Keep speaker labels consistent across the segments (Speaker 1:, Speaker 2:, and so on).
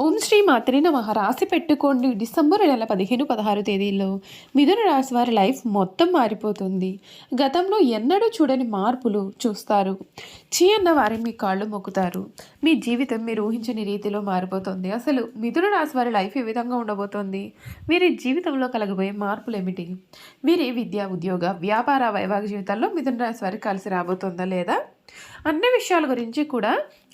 Speaker 1: ఓం శ్రీ మాత్రి నమ. రాసి పెట్టుకోండి. డిసెంబర్ నెల పదిహేను పదహారు తేదీల్లో మిథున రాశి వారి లైఫ్ మొత్తం మారిపోతుంది. గతంలో ఎన్నడూ చూడని మార్పులు చూస్తారు. చీ అన్న వారి మీ కాళ్ళు మొక్కుతారు. మీ జీవితం మీరు ఊహించని రీతిలో మారిపోతుంది. అసలు మిథున రాశి వారి లైఫ్ ఏ విధంగా ఉండబోతోంది? వీరి జీవితంలో కలగబోయే మార్పులు ఏమిటి? వీరి విద్య ఉద్యోగ వ్యాపార వైవాహిక జీవితాల్లో మిథున రాశి వారికి కలిసి రాబోతుందా లేదా? అన్ని విషయాల గురించి కూడా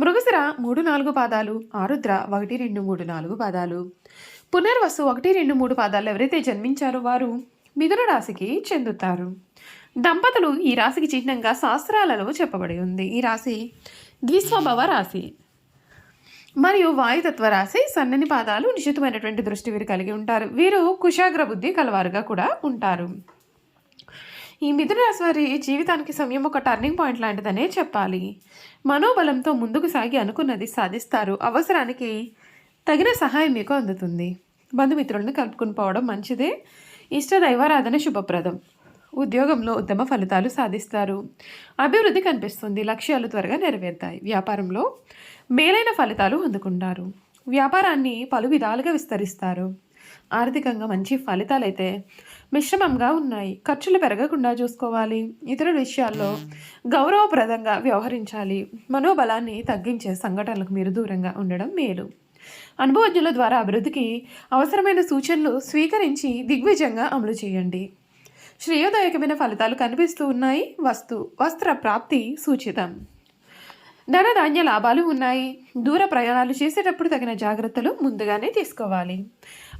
Speaker 1: మృగశిర మూడు నాలుగు పాదాలు ఆరుద్ర ఒకటి రెండు మూడు నాలుగు పాదాలు. పునర్వసు ఒకటి రెండు మూడు పాదాలు ఎవరైతే జన్మించారో వారు మిథున రాశికి చెందుతారు. దంపతులు ఈ రాశికి చిహ్నంగా శాస్త్రాలలో చెప్పబడి ఉంది. ఈ రాశి ద్విస్వభావ రాశి. మరియు వాయుతత్వ రాశి సన్నని పాదాలు నిశ్చితమైనటువంటి దృష్టి వీరు కలిగి ఉంటారు. వీరు కుశాగ్ర బుద్ధి కలవారుగా కూడా ఉంటారు. ఈ మిథునరాశి వారి జీవితానికి సమయం ఒక టర్నింగ్ పాయింట్ లాంటిదనే చెప్పాలి. మనోబలంతో ముందుకు సాగి అనుకున్నది సాధిస్తారు. అవసరానికి తగిన సహాయం మీకు అందుతుంది. బంధుమిత్రులను కలుపుకుని పోవడం మంచిదే. ఇష్ట దైవారాధన శుభప్రదం. ఉద్యోగంలో ఉత్తమ ఫలితాలు సాధిస్తారు. అభివృద్ధి కనిపిస్తుంది. లక్ష్యాలు త్వరగా నెరవేరుతాయి. వ్యాపారంలో మేలైన ఫలితాలు అందుకుంటారు. వ్యాపారాన్ని పలు విధాలుగా విస్తరిస్తారు. ఆర్థికంగా మంచి ఫలితాలైతే మిశ్రమంగా ఉన్నాయి. ఖర్చులు పెరగకుండా చూసుకోవాలి. ఇతర విషయాల్లో గౌరవప్రదంగా వ్యవహరించాలి. మనోబలాన్ని తగ్గించే సంఘటనలకు మీరు దూరంగా ఉండడం మేలు. అనుభవజ్ఞుల ద్వారా అభివృద్ధికి అవసరమైన సూచనలు స్వీకరించి దిగ్విజయంగా అమలు చేయండి. శ్రేయోదాయకమైన ఫలితాలు కనిపిస్తూ ఉన్నాయి. వస్తు వస్త్ర ప్రాప్తి సూచితం. ధనధాన్య లాభాలు ఉన్నాయి. దూర ప్రయాణాలు చేసేటప్పుడు తగిన జాగ్రత్తలు ముందుగానే తీసుకోవాలి.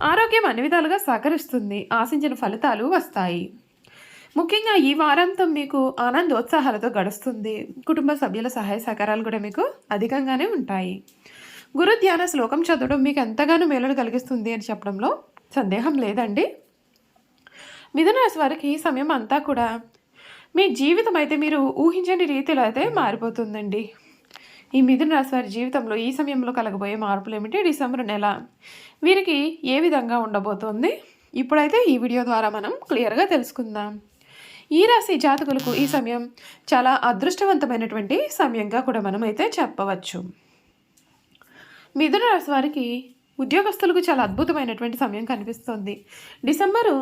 Speaker 1: ఆరోగ్యం అన్ని విధాలుగా సహకరిస్తుంది. ఆశించిన ఫలితాలు వస్తాయి. ముఖ్యంగా ఈ వారాంతం మీకు ఆనందోత్సాహాలతో గడుస్తుంది. కుటుంబ సభ్యుల సహాయ సహకారాలు కూడా మీకు అధికంగానే ఉంటాయి. గురు ధ్యాన శ్లోకం చదవడం మీకు ఎంతగానో మేలును కలిగిస్తుంది అని చెప్పడంలో సందేహం లేదండి. మిథునరాశి వారికి ఈ సమయం అంతా కూడా మీ జీవితం అయితే మీరు ఊహించని రీతిలో అయితే మారిపోతుందండి. ఈ మిథున రాశి వారి జీవితంలో ఈ సమయంలో కలగబోయే మార్పులు ఏమిటి? డిసెంబర్ నెల. వీరికి ఏ విధంగా ఉండబోతోంది? ఇప్పుడైతే ఈ వీడియో ద్వారా మనం క్లియర్గా తెలుసుకుందాం. ఈ రాశి జాతకులకు ఈ సమయం చాలా అదృష్టవంతమైనటువంటి సమయంగా కూడా మనం అయితే చెప్పవచ్చు. మిథున రాశి వారికి ఉద్యోగస్తులకు చాలా అద్భుతమైనటువంటి సమయం కనిపిస్తుంది. డిసెంబరు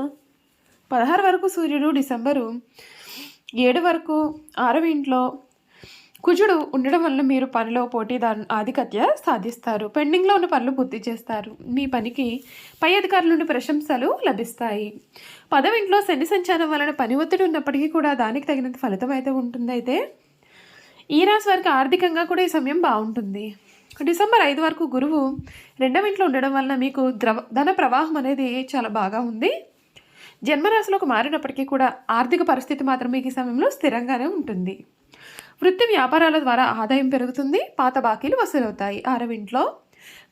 Speaker 1: పదహారు వరకు సూర్యుడు డిసెంబరు ఏడు వరకు ఆరవ ఇంట్లో కుజుడు ఉండడం వల్ల మీరు పనిలో పోటీదారు ఆధిపత్య సాధిస్తారు. పెండింగ్లో ఉన్న పనులు పూర్తి చేస్తారు. మీ పనికి పై అధికారుల నుండి ప్రశంసలు లభిస్తాయి. పదవింట్లో శని సంచారం వలన పని ఒత్తిడి ఉన్నప్పటికీ కూడా దానికి తగినంత ఫలితం అయితే ఉంటుందైతే ఈ రాశి వారికి ఆర్థికంగా కూడా ఈ సమయం బాగుంటుంది. డిసెంబర్ ఐదు వరకు గురువు రెండవ ఇంట్లో ఉండడం వలన మీకు ద్రవ ధన ప్రవాహం అనేది చాలా బాగా ఉంది. జన్మరాశిలోకి మారినప్పటికీ కూడా ఆర్థిక పరిస్థితి మాత్రం మీకు ఈ సమయంలో స్థిరంగానే ఉంటుంది. వృత్తి వ్యాపారాల ద్వారా ఆదాయం పెరుగుతుంది పాత బాకీలు వసూలవుతాయి. ఆరవింట్లో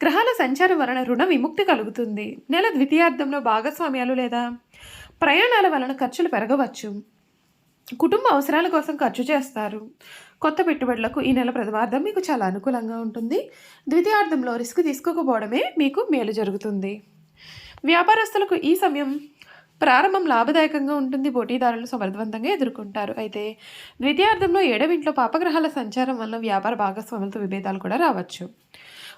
Speaker 1: గ్రహాల సంచారం వలన రుణ విముక్తి కలుగుతుంది. నెల ద్వితీయార్థంలో భాగస్వామ్యాలు లేదా ప్రయాణాల వలన ఖర్చులు పెరగవచ్చు. కుటుంబ అవసరాల కోసం ఖర్చు చేస్తారు. కొత్త పెట్టుబడులకు ఈ నెల ప్రథమార్థం మీకు చాలా అనుకూలంగా ఉంటుంది. ద్వితీయార్థంలో రిస్క్ తీసుకోకపోవడమే మీకు మేలు జరుగుతుంది. వ్యాపారస్తులకు ఈ సమయం ప్రారంభం లాభదాయకంగా ఉంటుంది పోటీదారులు సమర్థవంతంగా ఎదుర్కొంటారు. అయితే ద్వితీయార్థంలో ఏడవింట్లో పాపగ్రహాల సంచారం వల్ల వ్యాపార భాగస్వాములతో విభేదాలు కూడా రావచ్చు.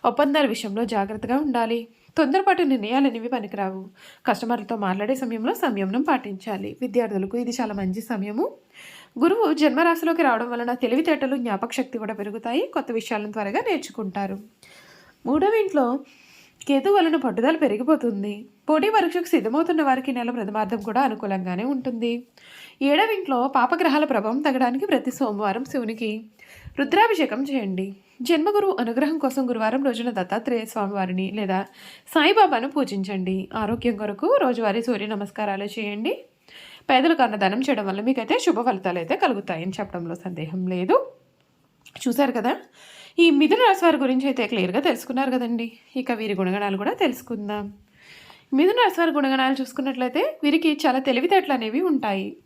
Speaker 1: ఒప్పందాల విషయంలో జాగ్రత్తగా ఉండాలి. తొందరపాటు నిర్ణయాలు అనేవి పనికిరావు. కస్టమర్లతో మాట్లాడే సమయంలో సంయమనం పాటించాలి. విద్యార్థులకు ఇది చాలా మంచి సమయము. గురువు జన్మరాశిలోకి రావడం వలన తెలివితేటలు జ్ఞాపక శక్తి కూడా పెరుగుతాయి. కొత్త విషయాలను త్వరగా నేర్చుకుంటారు. మూడవ ఇంట్లో కేతు వలన పట్టుదల పెరిగిపోతుంది. పోటీ పరీక్షకు సిద్ధమవుతున్న వారికి నెల ప్రథమార్థం కూడా అనుకూలంగానే ఉంటుంది. ఏడవింట్లో పాపగ్రహాల ప్రభావం తగ్గడానికి ప్రతి సోమవారం శివునికి రుద్రాభిషేకం చేయండి. జన్మగురువు అనుగ్రహం కోసం గురువారం రోజున దత్తాత్రేయ స్వామివారిని లేదా సాయిబాబాను పూజించండి. ఆరోగ్యం కొరకు రోజువారీ సూర్య నమస్కారాలు చేయండి. పేదలకు అన్నదానం చేయడం వల్ల మీకైతే శుభ ఫలితాలు అయితే కలుగుతాయని చెప్పడంలో సందేహం లేదు. చూశారు కదా? ఈ మిథున రాశి వారి గురించి అయితే క్లియర్గా తెలుసుకున్నారు కదండి. ఇక వీరి గుణగణాలు కూడా తెలుసుకుందాం. మిథున రాశి వారి గుణగణాలు చూసుకున్నట్లయితే వీరికి చాలా తెలివితేటలు అనేవి ఉంటాయి.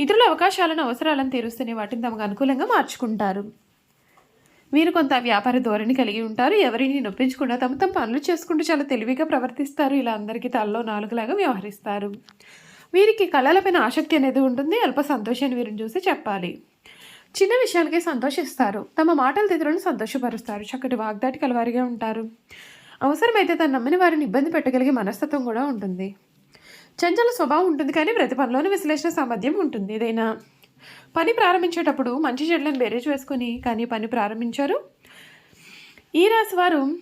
Speaker 1: ఇతరుల అవకాశాలను అవసరాలను తీరుస్తూనే వాటిని తమకు అనుకూలంగా మార్చుకుంటారు. వీరు కొంత వ్యాపార ధోరణి కలిగి ఉంటారు. ఎవరిని నొప్పించకుండా తమ తమ పనులు చేసుకుంటూ చాలా తెలివిగా ప్రవర్తిస్తారు. ఇలా అందరికీ తలలో నాలుగులాగా వ్యవహరిస్తారు. వీరికి కళలపైన ఆసక్తి అనేది ఉంటుంది. అల్ప సంతోషాన్ని వీరిని చూసి చెప్పాలి. చిన్న విషయాలకే సంతోషిస్తారు. తమ మాటల ఇతరులను సంతోషపరుస్తారు. చక్కటి వాగ్దాటి కలవారిగా ఉంటారు. అవసరమైతే తను నమ్మిన వారిని ఇబ్బంది పెట్టగలిగే మనస్తత్వం కూడా ఉంటుంది. చంచల స్వభావం ఉంటుంది కానీ ప్రతి పనిలోని విశ్లేషణ సామర్థ్యం ఉంటుంది. ఏదైనా పని ప్రారంభించేటప్పుడు మంచి చెడ్లను బేరేజ్ వేసుకొని కానీ పని ప్రారంభించారు? ఈ రాశి వారు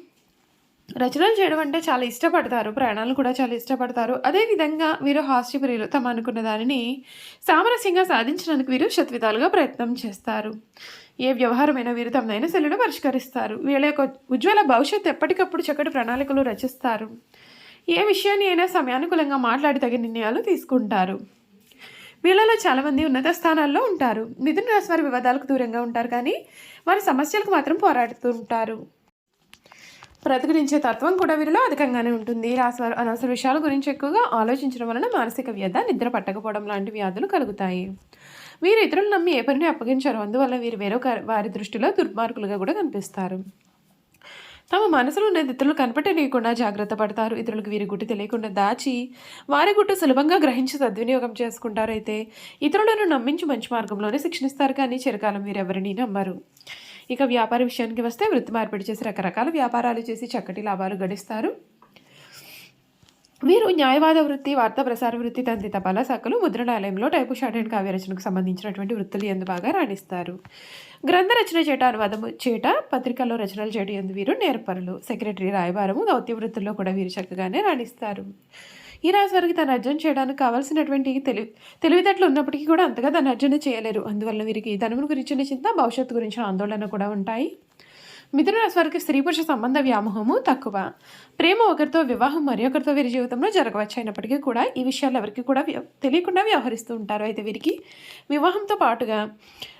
Speaker 1: రచనలు చేయడం అంటే చాలా ఇష్టపడతారు ప్రయాణాలు కూడా చాలా ఇష్టపడతారు. అదేవిధంగా వీరు హాస్యప్రియులు తమ అనుకున్న దానిని సామరస్యంగా సాధించడానికి వీరు శత్వితాలుగా ప్రయత్నం చేస్తారు. ఏ వ్యవహారమైనా వీరు తమదైన శైలిలో పరిష్కరిస్తారు. వీళ్ళ యొక్క ఉజ్వల భవిష్యత్తు ఎప్పటికప్పుడు చక్కటి ప్రణాళికలు రచిస్తారు. ఏ విషయాన్ని అయినా సమయానుకూలంగా మాట్లాడి తగిన నిర్ణయాలు తీసుకుంటారు. వీళ్ళలో చాలామంది ఉన్నత స్థానాల్లో ఉంటారు. మిథున రాశి వారి వివాదాలకు దూరంగా ఉంటారు కానీ వారి సమస్యలకు మాత్రం పోరాడుతూ ఉంటారు ప్రతిఘటించే తత్వం కూడా వీరిలో అధికంగానే ఉంటుంది. రాశివారు అనవసర విషయాల గురించి ఎక్కువగా ఆలోచించడం వలన మానసిక వ్యధ నిద్ర పట్టకపోవడం లాంటి వ్యాధులు కలుగుతాయి. వీరు ఇతరులు నమ్మి ఏ పనిని అప్పగించారు అందువల్ల వీరు వేరొక వారి దృష్టిలో దుర్మార్గులుగా కూడా కనిపిస్తారు. తమ మనసులో ఉన్నది ఇతరులు కనపట్టనీయకుండా జాగ్రత్త పడతారు. ఇతరులకు వీరి గుట్టు తెలియకుండా దాచి వారి గుట్టు సులభంగా గ్రహించి సద్వినియోగం చేసుకుంటారైతే ఇతరులను నమ్మించి మంచి మార్గంలోనే శిక్షణిస్తారు. కానీ చిరకాలం వీరెవరిని నమ్మరు. ఇక వ్యాపార విషయానికి వస్తే వృత్తి మార్పిడి చేసి రకరకాల వ్యాపారాలు చేసి చక్కటి లాభాలు గడిస్తారు. వీరు న్యాయవాద వృత్తి వార్తా ప్రసార వృత్తి తంతి తపాలా శాఖలు ముద్రణాలయంలో టైపు షార్ట్ అండ్ కావ్యరచనకు సంబంధించినటువంటి వృత్తులు ఎందు బాగా రాణిస్తారు. గ్రంథ రచన చేట అనువాదము చేట పత్రికల్లో రచనలు చేయడం ఎందు వీరు నేర్పరులు. సెక్రటరీ రాయబారము దౌత్య వృత్తుల్లో కూడా వీరు చక్కగానే రాణిస్తారు. ఈ రాశి వారికి తన అర్జన చేయడానికి కావాల్సినటువంటి తెలివి తెలివితేటలు ఉన్నప్పటికీ కూడా అంతగా తన అర్జన చేయలేరు. అందువల్ల వీరికి ధనమును గురించిన చింత భవిష్యత్తు గురించిన ఆందోళన కూడా ఉంటాయి. మిథునరాశి వారికి స్త్రీ పురుష సంబంధ వ్యామోహము తక్కువ. ప్రేమ ఒకరితో వివాహం మరి ఒకరితో వీరి జీవితంలో జరగవచ్చు అయినప్పటికీ కూడా ఈ విషయాలు ఎవరికి కూడా తెలియకుండా వ్యవహరిస్తూ ఉంటారు. అయితే వీరికి వివాహంతో పాటుగా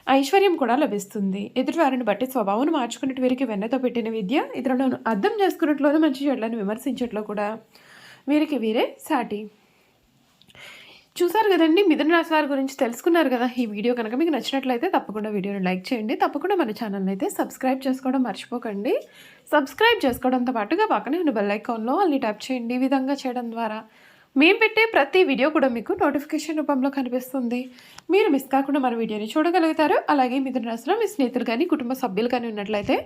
Speaker 1: ఐశ్వర్యం కూడా లభిస్తుంది. ఎదుటివారిని బట్టి స్వభావం మార్చుకున్నట్టు వీరికి వెన్నతో పెట్టిన విద్య ఇతరులను అర్థం చేసుకున్నట్లోనూ మంచి చెడ్లను విమర్శించట్లో కూడా వీరికి వీరే సాటి. చూసారు కదండి మిథున రాశి వారి గురించి తెలుసుకున్నారు కదా. ఈ వీడియో కనుక మీకు నచ్చినట్లయితే తప్పకుండా వీడియోని లైక్ చేయండి. తప్పకుండా మన ఛానల్ని అయితే సబ్స్క్రైబ్ చేసుకోవడం మర్చిపోకండి. సబ్స్క్రైబ్ చేసుకోవడంతో పాటుగా పక్కనే ఉన్న బెల్ ఐకాన్లో అన్ని ట్యాప్ చేయండి ఈ విధంగా చేయడం ద్వారా. మేము పెట్టే ప్రతి వీడియో కూడా మీకు నోటిఫికేషన్ రూపంలో కనిపిస్తుంది. మీరు మిస్ కాకుండా మన వీడియోని చూడగలుగుతారు. అలాగే మిథున రాశిలో మీ స్నేహితులు కానీ కుటుంబ సభ్యులు కానీ ఉన్నట్లయితే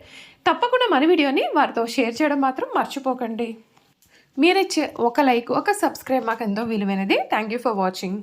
Speaker 1: తప్పకుండా మన వీడియోని వారితో షేర్ చేయడం మాత్రం మర్చిపోకండి. మీరిచ్చే ఒక లైక్ ఒక సబ్స్క్రైబ్ మాకు ఎంతో విలువైనది. Thank you for watching